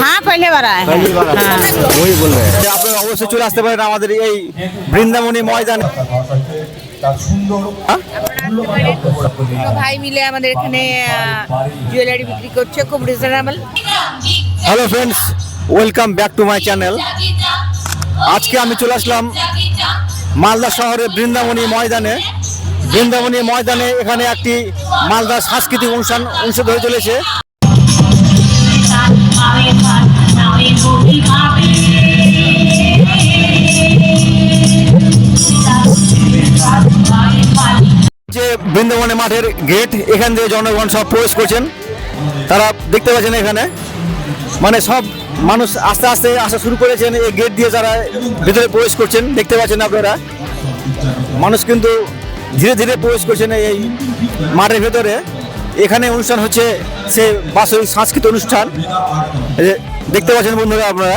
হ্যাঁ পহলে বার আয় অবশ্যই চলে আসতে পারেন আমাদের এই বৃন্দাবনী ময়দান। হ্যাঁ? ভাই মিলে আমাদের এখানে জুয়েলারি বিক্রি করছে খুব reasonable hello friends welcome back to my channel আজকে আমি চলে আসলাম মালদা শহরের বৃন্দাবনী ময়দানে। বৃন্দাবনী ময়দানে এখানে একটি মালদা সাংস্কৃতিক অনুষ্ঠান অনুষ্ঠিত হয়ে চলেছে। যে বৃন্দাবনী মাঠের গেট, এখান দিয়ে জনগণ সব প্রবেশ করছেন। তারা দেখতে পাচ্ছেন এখানে। মানে সব মানুষ আস্তে আস্তে আসা শুরু করেছেন। এই গেট দিয়ে যারা ভিতরে প্রবেশ করছেন, দেখতে পাচ্ছেন আপনারা। মানুষ কিন্তু ধীরে ধীরে প্রবেশ করছেন এই মাঠের ভেতরে। এখানে অনুষ্ঠান হচ্ছে সে বাৎসরিক সাংস্কৃতিক অনুষ্ঠান। দেখতে পাচ্ছেন বন্ধুরা আপনারা।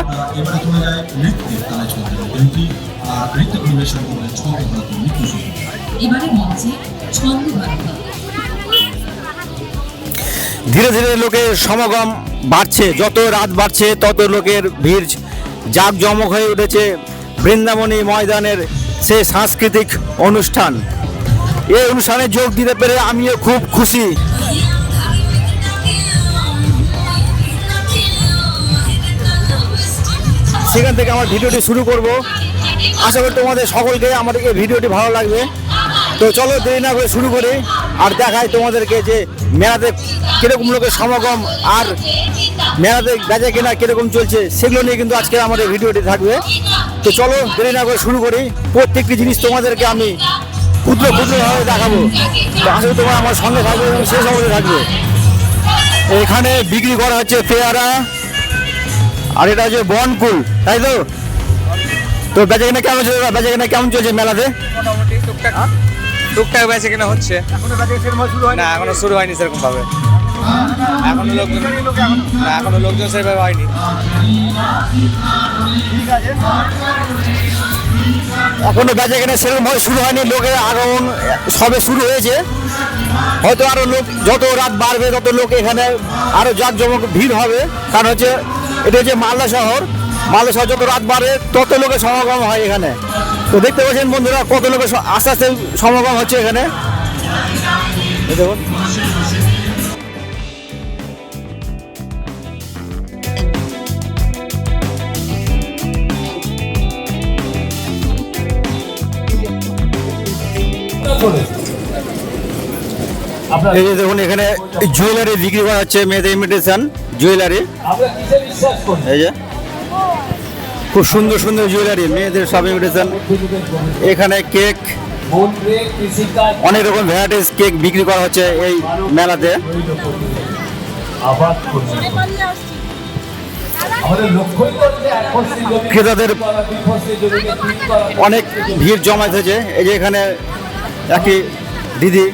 ধীরে ধীরে লোকের সমাগম বাড়ছে। যত রাত বাড়ছে, তত লোকের ভিড় জাঁকজমক হয়ে উঠেছে। বৃন্দাবনী ময়দানের সেই সাংস্কৃতিক অনুষ্ঠান। এই অনুষ্ঠানে যোগ দিতে পেরে আমিও খুব খুশি। সেখান থেকে আমার ভিডিওটি শুরু করব। আশা করি তোমাদের সকলকে আমার এই ভিডিওটি ভালো লাগবে। তো চলো দেরি না করে শুরু করি আর দেখাই তোমাদেরকে যে মেলাতে কীরকম লোকের সমাগম আর মেলাতে বেচা কেনা কীরকম চলছে, সেগুলো নিয়ে কিন্তু আজকে আমাদের ভিডিওটি থাকবে। তো চলো দেরি না করে শুরু করি। প্রত্যেকটি জিনিস তোমাদেরকে আমি ক্ষুদ্র ক্ষুদ্রভাবে দেখাবো। আসলে তোমার আমার সঙ্গে থাকবে এবং শেষ অবধি থাকবে। এখানে বিক্রি করা হচ্ছে পেয়ারা আর এটা হচ্ছে বনকুল তাই তো? তো বেচা কেনা কেমন চলছে? বেচা কেনা কেমন চলছে মেলাতে? মোটামুটি টুকটাক টুকটাক বেঁচে কেনা হচ্ছে। না এখনও শুরু হয়নি সেরকম ভাবে। এখনও লোকজন না এখনও লোকজন সেভাবে হয়নি। এখনও বেচা কেনা সেরকম ভাবে শুরু হয়নি, লোকের আগমন সবে শুরু হয়েছে। হয়তো আরও লোক, যত রাত বাড়বে, তত লোক এখানে আরও জাঁকজমক ভিড় হবে। কারণ হচ্ছে, এটা হচ্ছে মালদা শহর। মালদা শহর যত রাত বাড়ে তত লোকের সমাগম হয় এখানে। তো দেখতে পাচ্ছেন বন্ধুরা, কত লোকের আস্তে আস্তে সমাগম হচ্ছে এখানে। দেখুন। এই যে দেখুন, এখানে জুয়েলারি বিক্রি করা হচ্ছে, মেয়েদের ইমিটেশন জুয়েলারি এই যে, খুব সুন্দর সুন্দর জুয়েলারি মেয়েদের সব ইমিটেশন এখানে কেক অনেক রকম ভ্যারাইটিস কেক বিক্রি করা হচ্ছে এই মেলাতে। ক্রেতাদের অনেক ভিড় জমা হয়েছে। এই যে এখানে একটি দিদি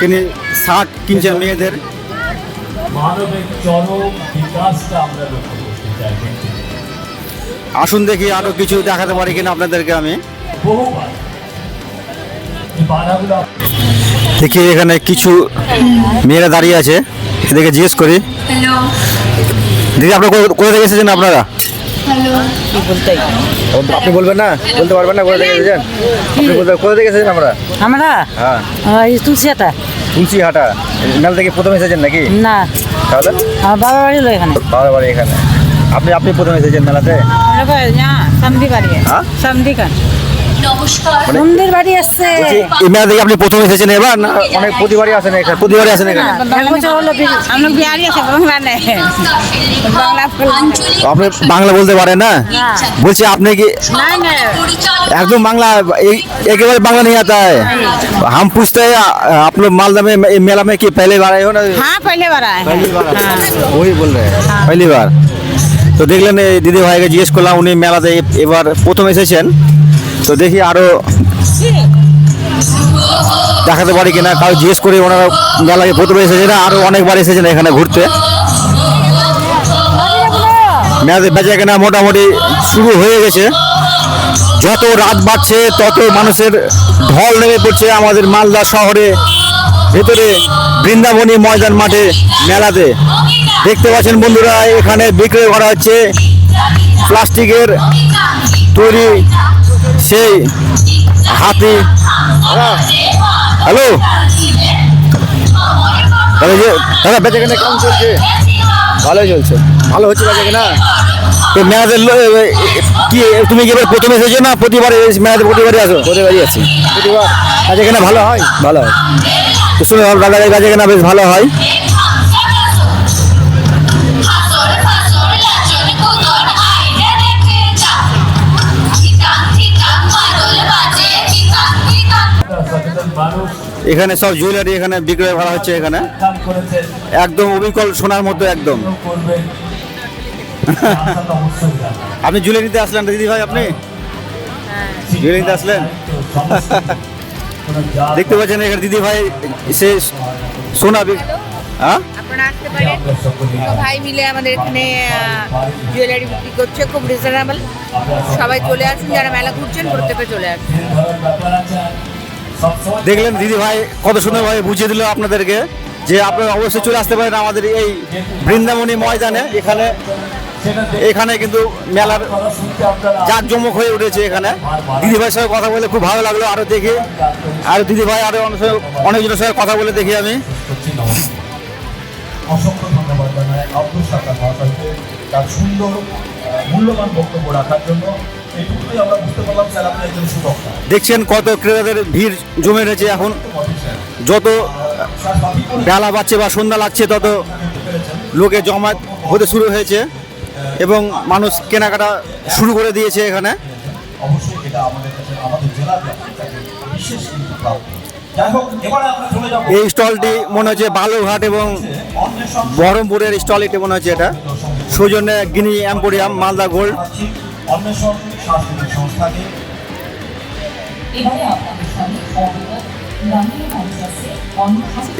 তিনি শার্ট কিনছেন মেয়েদের। মানবের চরম বিকাশটা আমরা লক্ষ্য করতে চাই আসুন দেখি আরও কিছু দেখাতে পারি কিনা আপনাদেরকে আমি। দেখি এখানে কিছু মেয়েরা দাঁড়িয়ে আছে। এদেরকে জিজ্ঞেস করি। হ্যালো দিদি আপনার কোথা- থেকে এসেছেন আপনারা? আপনি বলবেন না বলতে পারবেন না কোথা থেকে এসেছেন? আপনি কোথা- থেকে এসেছেন আমরা? আমরা? হ্যাঁ। তুলসিয়াটা তুলসী হাটা মেলা থেকে প্রথম এসেছেন নাকি? না। তাহলে? আমার বাবা বাড়ি হলো এখানে। বাবার বাড়ি এখানে। আপনি আপনি প্রথম এসেছেন মেলাতে? সন্ধি বাড়ি হ্যাঁ? সন্ধি খান নমস্কার মন্দির বাড়ি আসছে বলছি, এই মেলা থেকে আপনি প্রথম এসেছেন এবার না অনেক প্রতিবারই আসেন এখানে প্রতিবারই আসেন এখানে এক বছর হলো বি- আমরা বিহারি আছে বাংলা নেই বাংলা আঞ্চলিক আপনি বাংলা বলতে পারেন না বলছি আপনি কি না না পরিচালক एकदम बांग्ला ए- एकेबारे बांग्ला नहीं आता है हम पूछते हैं आ- आप लोग मालदा में ये मेला में कि पहले बार आए हो ना हाँ पहले बार आए हैं पहली बार वही बोल रहे हैं पहली बार তো দেখলেন এই দিদি ভাইকে জিজ্ঞেস করলাম উনি মেলাতে এ- এবার প্রথম এসেছেন তো দেখি আরও দেখাতে পারি কিনা কাউ জিজ্ঞেস করি, ওনারা মেলায় প্রথমে এসেছেন আরও অনেকবার এসেছেন এখানে ঘুরতে। মেলাতে বেচা কেনা মোটামুটি শুরু হয়ে গেছে। যত রাত বাড়ছে, তত মানুষের ঢল নেমে পড়ছে আমাদের মালদা শহরে। ভেতরে বৃন্দাবনী ময়দান মাঠে মেলাতে। দেখতে পাচ্ছেন বন্ধুরা, এখানে বিক্রি করা হচ্ছে। প্লাস্টিকের তৈরি সেই হাতি। হ্যালো? দাদা যে দাদা বেচে কেনা কেমন চলছে? ভালোই চলছে। ভালো হচ্ছে বেচে কেনা এ- কি তুমি কি এবার প্রথমে এসেছ না প্রতিবার মেলাতে প্রতিবারই আসো? প্রতিবারই আছি প্রতিবার? কাজে কেনা ভালো হয়? ভালো হয়। শুনে ভালো দাদা কাজে কেনা বেশ ভালো হয়। এখানে সব জুয়েলারি এখানে বিক্রয় করা হচ্ছে এখানে। একদম অবিকল সোনার মতো একদম। আপনি জুয়েলারিতে আসলেন দিদি ভাই আপনি? জুয়েলারিতে আসলেন? দেখতে পাচ্ছেন এখানে দিদি ভাই সে সোনা হ্যাঁ? আপনারা ভাই মিলে আমাদের এখানে জুয়েলারি বিক্রি করছে, খুব সবাই চলে আসুন, যারা মেলা ঘুরছেন, প্রত্যেকে চলে আসুন। দেখলেন দিদি ভাই, কত সুন্দরভাবে বুঝিয়ে দিল আপনাদেরকে যে আপনারা অবশ্যই চলে আসতে পারেন আমাদের এই বৃন্দাবনী ময়দানে। এখানে এখানে কিন্তু মেলার জাঁকজমক হয়ে উঠেছে এখানে। দিদি ভাইয়ের সঙ্গে কথা বলে খুব ভালো লাগল আরও দেখি। আর দিদি ভাই আরও অনেক অনেকজনের সঙ্গে কথা বলে দেখি আমি। অসংখ্য ধন্যবাদ জানাই। আব্দুল মহাশয়কে তার সুন্দর মূল্যবান বক্তব্য রাখার জন্য। এইটুকুই আমরা বুঝতে পারলাম স্যার আপনি একজন সুবক্তা। দেখছেন কত ক্রেতাদের ভিড় জমে রয়েছে এখন। যত বেলা বাড়ছে বা সন্ধ্যা লাগছে তত লোকে জমায়েত হতে শুরু হয়েছে এবং মানুষ কেনাকাটা শুরু করে দিয়েছে এখানে। অবশ্যই এটা আমাদের কাছে আমাদের জেলার বিশেষ কিন্তু প্রাপ্য। যাই হোক এবারে আমরা চলে যাব। এই স্টলটি মনে হচ্ছে বালুরঘাট এবং বহরমপুরের স্টল এটি মনে হচ্ছে এটা। সৌজন্যে গিনি এম্পোরিয়াম মালদা গোল্ড। অন্বেষণ সাংস্কৃতিক সংস্থাকে।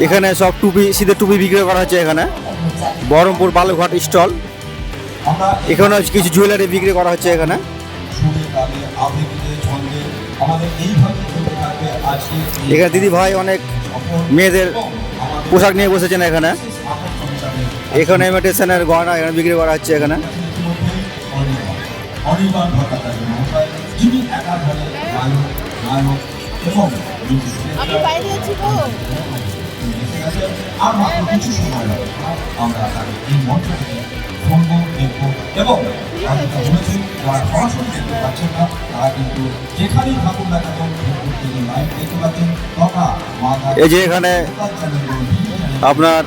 এখানে সব টুপি শীতের টুপি বিক্রি করা হচ্ছে এখানে। বহরমপুর বালুরঘাট স্টল। এখানে কিছু জুয়েলারি বিক্রি করা হচ্ছে এখানে। এখানে দিদি ভাই অনেক মেয়েদের পোশাক নিয়ে বসেছেন এখানে। এখানে ইমিটেশনের গয়না এখানে বিক্রি করা হচ্ছে এখানে। অনির্বাণ ভট্টাচার্য মহাশয় যিনি একাধারে গায়ক নায়ক এবং। আর মাত্র কিছু সময় লাগবে আমরা তাকে এই মঞ্চ থেকে শুনব দেখব এবং আমি তো বলেছি যারা সরাসরি দেখতে পাচ্ছেন না তারা কিন্তু যেখানেই থাকুন না কেন ফেসবুক থেকে লাইভ দেখতে পাচ্ছেন। তথা মাথা এই যে এখানে আপনার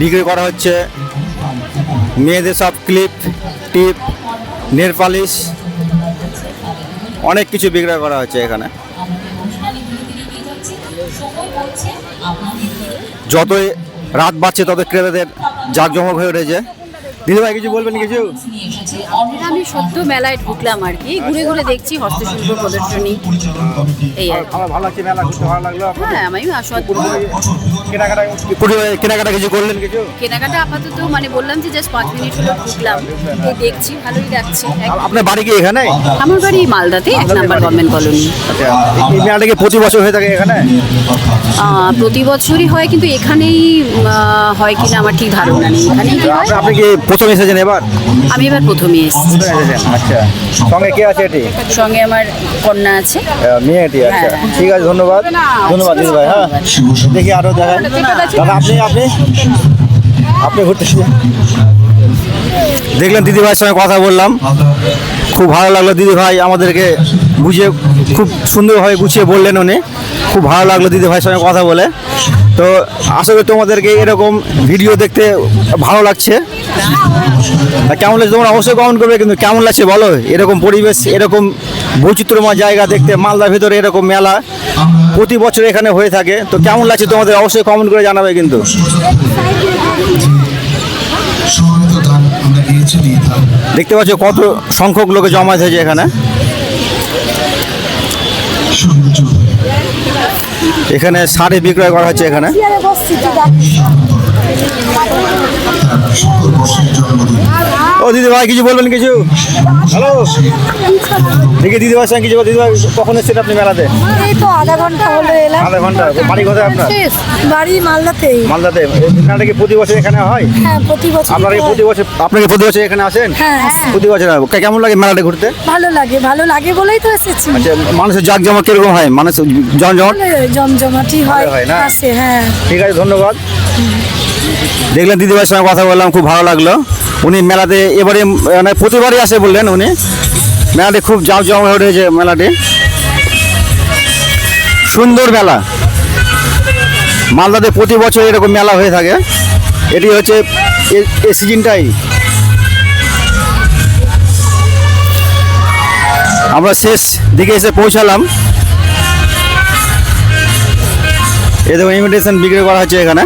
বিক্রি করা হচ্ছে মেয়েদের সব ক্লিপ টিপ নেল পালিশ অনেক কিছু বিক্রয় করা হচ্ছে এখানে। যতই রাত বাড়ছে তত ক্রেতাদের জাঁকজমক হয়ে উঠেছে। দিদিভাই কিছু বলবেন কিছু? আমি সদ্য মেলায় ঢুকলাম আর কি। ঘুরে ঘুরে দেখছি হস্তশিল্প প্রদর্শনী। এই আর কি। আমার ভালো লাগছে মেলা ঘুরতে ভালো লাগল। হ্যাঁ আমি আসলে কেনাকাটা কেনাকাটা কিছু করলেন কিছু? কেনাকাটা আপাতত মানে বললাম যে জাস্ট পাঁচ মিনিট হলো ঢুকলাম। দেখছি ভালোই লাগছে। আপনার বাড়ি কি এখানে? আমার বাড়ি মালদাতে এক নাম্বার গভর্নমেন্ট কলোনি। আচ্ছা এই মেলাটা কি প্রতি বছর হয়ে থাকে এখানে? প্রতি বছরই হয় কিন্তু এখানেই হয় কিনা আমার ঠিক ধারণা নেই। এখানেই কি হয়? আপনি- আপনি কি প্রথম এসেছেন এবার? আমি এবার প্রথমে এসেছি। প্রথম এসেছেন আচ্ছা। সঙ্গে কে আছে এটি? সঙ্গে আমার কন্যা আছে। আহ, মেয়েটি আচ্ছা। হ্যাঁ। ঠিক আছে ধন্যবাদ। ধন্যবাদ দিদি ভাই হ্যাঁ। দেখি আরও দেখাই দাদা আপনি আপনি? আপনি ঘুরতে এসেছেন? দেখলেন দিদি ভাইয়ের সঙ্গে কথা বললাম। খুব ভালো লাগল দিদি ভাই আমাদেরকে বুঝিয়ে খুব সুন্দরভাবে গুছিয়ে বললেন উনি। খুব ভালো লাগল দিদি ভাইয়ের সঙ্গে কথা বলে। তো আশা করি তোমাদেরকে এরকম ভিডিও দেখতে ভালো লাগছে। কেমন লাগছে? তোমরা অবশ্যই কমেন্ট করবে, কিন্তু কেমন লাগছে বলো? এরকম পরিবেশ, এরকম বৈচিত্র্যময় জায়গা দেখতে, মালদার ভিতরে এরকম মেলা প্রতি বছর এখানে হয়ে থাকে। তো কেমন লাগছে তোমাদের? অবশ্যই কমেন্ট করে জানাবে কিন্তু। দেখতে পাচ্ছ কত সংখ্যক লোকে জমায়েত হয়েছে এখানে। এখানে শাড়ি বিক্রয় করা হচ্ছে এখানে। ও দিদি ভাই কিছু বলবেন কিছু? হ্যালো? দেখি দিদি ভাই সঙ্গে কিছু বল- দিদি ভাই কখন এসেছেন আপনি মেলাতে? এই তো আধা ঘণ্টা হলো এলাম। আধা ঘণ্টা। বাড়ি কোথায় আপনার? বাড়ি মালদাতে। এই মেলাটা কি প্রতি বছর এখানে হয়? হ্যাঁ প্রতি বছর আপনারা কি প্রতি বছর আপনাকে প্রতি বছর এখানে আসেন? হ্যাঁ প্রতি বছর হয়। কে- কেমন লাগে মেলাটা ঘুরতে? ভালো লাগে ভালো লাগে বলেই তো এসেছি। আচ্ছা মানুষের জাক জমা কীরকম হয়? মানুষ জমজমট জমজমাটি হয় হয় না? আসে হ্যাঁ। ঠিক আছে ধন্যবাদ। দেখলেন দিদিভাইয়ের সঙ্গে কথা বললাম, খুব ভালো লাগল। উনি মেলাতে এবারে মানে প্রতিবারই আসে বললেন উনি। মেলাটি খুব জাম জমা হয়ে উঠেছে মেলাটি। সুন্দর মেলা। মালদাতে প্রতি বছর এরকম মেলা হয়ে থাকে। এটি হচ্ছে এ- সিজনটাই। আমরা শেষ দিকে এসে পৌঁছালাম। এ দেখুন ইমিটেশন বিক্রি করা হচ্ছে এখানে।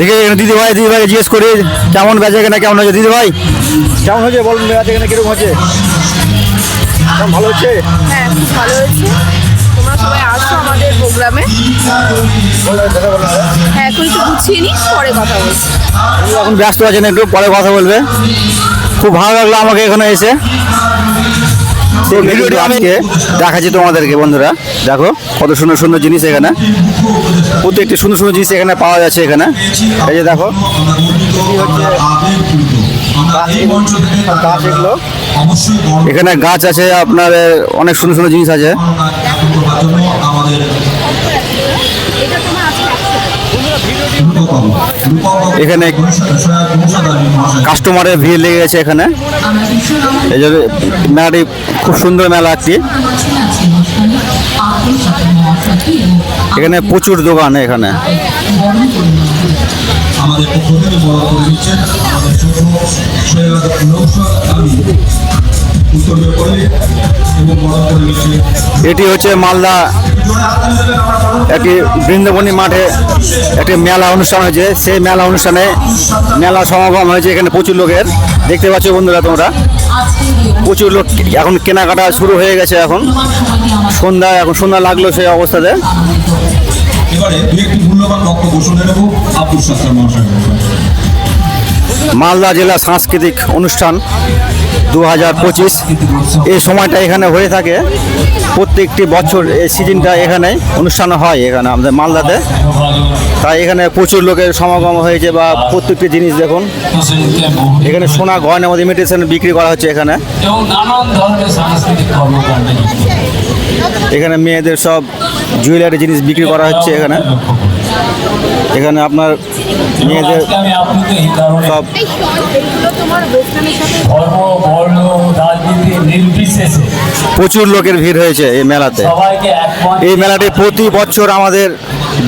দেখে দিদি ভাই দিদি ভাইকে জিজ্ঞেস করি কেমন বেচে কেনা কেমন হয়েছে? দিদি ভাই? কেমন হয়েছে বলুন বেচে কেনা কীরকম হচ্ছে ভালো হচ্ছে হ্যাঁ খুব ভালো হয়েছে। তোমরা সবাই আসো আমাদের প্রোগ্রামে। হ্যাঁ এখন একটু গুছিয়ে নিই পরে কথা বলছি এখন ব্যস্ত আছেন একটু পরে কথা বলবে। খুব ভালো লাগল আমাকে এখানে এসে। তো ভিডিওটি আমি দেখাচ্ছি তোমাদেরকে বন্ধুরা। দেখো। কত সুন্দর সুন্দর জিনিস এখানে। প্রত্যেকটি সুন্দর সুন্দর জিনিস এখানে পাওয়া যাচ্ছে এখানে। এই যে দেখো এখানে গাছ আছে, আপনার অনেক সুন্দর সুন্দর জিনিস আছে। এখানে কাস্টমারের ভিড় লেগে গেছে এখানে। এই যে, মেলাটি খুব সুন্দর মেলা একটি এখানে প্রচুর দোকান এখানে। আমাদের পক্ষ থেকে বড় করে দিচ্ছেন আমাদের সৈয়দ আলী। এটি হচ্ছে মালদা একটি বৃন্দাবনী মাঠে একটি মেলা অনুষ্ঠান হয়েছে। সেই মেলা অনুষ্ঠানে মেলা সমাগম হয়েছে। এখানে প্রচুর লোকের। দেখতে পাচ্ছ বন্ধুরা তোমরা। প্রচুর লোক এখন কেনাকাটা শুরু হয়ে গেছে এখন। সন্ধ্যা এখন সন্ধ্যা লাগল সেই অবস্থাতে। এবারে দু একটি মূল্যবান বক্তব্য শুনে নেব আব্দুল সাত্তার মহাশয় মালদা জেলা সাংস্কৃতিক অনুষ্ঠান। দু হাজার পঁচিশ। এই সময়টা এখানে হয়ে থাকে। প্রত্যেকটি বছর এই সিজনটা এখানে অনুষ্ঠান হয় এখানে আমাদের মালদাতে। তাই এখানে প্রচুর লোকের সমাগম হয়েছে বা প্রত্যেকটি জিনিস দেখুন। এখানে সোনা গয়না মধ্যে ইমিটেশন বিক্রি করা হচ্ছে এখানে। এখানে মেয়েদের সব জুয়েলারি জিনিস বিক্রি করা হচ্ছে এখানে। এখানে আপনার মেয়েদের সব প্রচুর লোকের ভিড় হয়েছে এই মেলাতে। এই মেলাটি প্রতি বছর আমাদের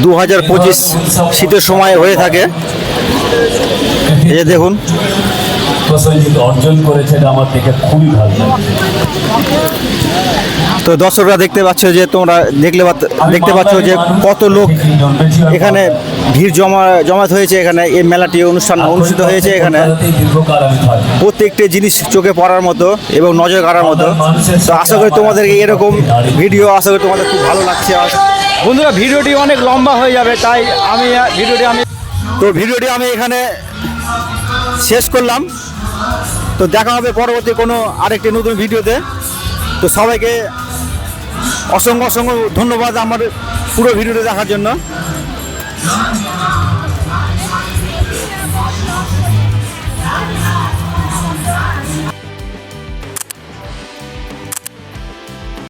দু হাজার পঁচিশ শীতের সময় হয়ে থাকে। যে দেখুন অর্জন করেছে এটা আমার দেখে খুবই ভালো লাগে। তো দর্শকরা দেখতে পাচ্ছ যে তোমরা দেখলে দেখতে পাচ্ছ যে কত লোক এখানে ভিড় জমা জমাত হয়েছে। এখানে এই মেলাটি অনুষ্ঠান অনুষ্ঠিত হয়েছে এখানে। প্রত্যেকটি জিনিস চোখে পড়ার মতো এবং নজর কাড়ার মতো। তো আশা করি তোমাদেরকে এরকম ভিডিও আশা করি তোমাদের খুব ভালো লাগছে। বন্ধুরা ভিডিওটি অনেক লম্বা হয়ে যাবে তাই আমি ভিডিওটি আমি তো ভিডিওটি আমি এখানে শেষ করলাম। তো দেখা হবে পরবর্তী কোনো আরেকটি নতুন ভিডিওতে। তো সবাইকে অসংখ্য অসংখ্য ধন্যবাদ আমার পুরো ভিডিওটা দেখার জন্য।